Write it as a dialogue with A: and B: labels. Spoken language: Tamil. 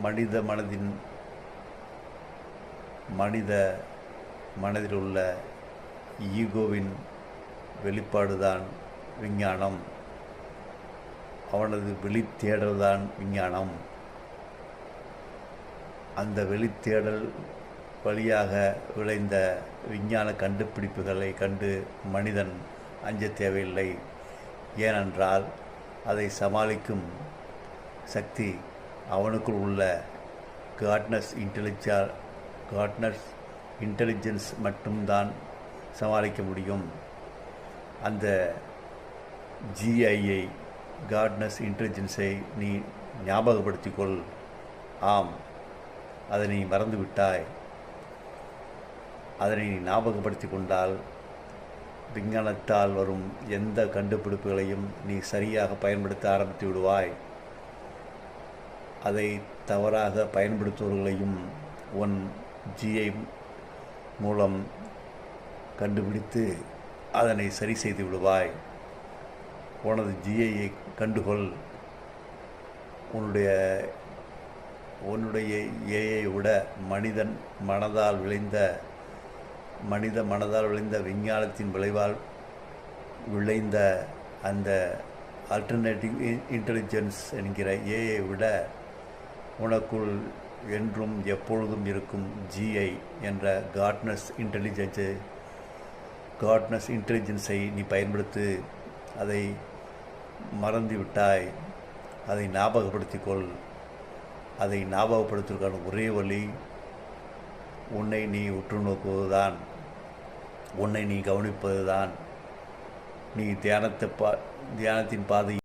A: மனித மனதின் மனித மனதில் உள்ள ஈகோவின் வெளிப்பாடுதான் விஞ்ஞானம். அவனது வெளித்தேடல்தான் விஞ்ஞானம். அந்த வெளித்தேடல் வழியாக விளைந்த விஞ்ஞான கண்டுபிடிப்புகளை கண்டு மனிதன் அஞ்ச தேவையில்லை. ஏனென்றால் அதை சமாளிக்கும் சக்தி அவனுக்குள் உள்ள காட்னஸ் இன்டெலிஜா காட்னஸ் இன்டெலிஜென்ஸ் மட்டும்தான் சமாளிக்க முடியும். அந்த ஜிஐயை காட்னஸ் இன்டெலிஜென்ஸை நீ ஞாபகப்படுத்திக்கொள். ஆம் அதை நீ மறந்து விட்டாய் அதனை நீ ஞாபகப்படுத்தி கொண்டால் விஞ்ஞானத்தால் வரும் எந்த கண்டுபிடிப்புகளையும் நீ சரியாக பயன்படுத்த ஆரம்பித்து விடுவாய். அதை தவறாக பயன்படுத்துபவர்களையும் உன் ஜிஐ மூலம் கண்டுபிடித்து அதனை சரி செய்து விடுவாய். உனது ஜிஐயை கண்டுகொள். உன்னுடைய உன்னுடைய ஏயை விட மனிதன் மனதால் விளைந்த மனித மனதால் விளைந்த விஞ்ஞானத்தின் விளைவால் விளைந்த அந்த ஆல்டர்னேட்டிவ் இன்டெலிஜென்ஸ் என்கிற ஏயை விட உனக்குள் என்றும் எப்பொழுதும் இருக்கும் ஜிஐ என்ற காட்னஸ் இன்டெலிஜென்ஸு காட்னஸ் இன்டெலிஜென்ஸை நீ பயன்படுத்து அதை மறந்துவிட்டாய். அதை ஞாபகப்படுத்திக்கொள். அதை ஞாபகப்படுத்துவதற்கான ஒரே வழி உன்னை நீ உற்று நோக்குவதுதான். உன்னை நீ கவனிப்பதுதான். நீ தியானத்தை பா தியானத்தின் பாதை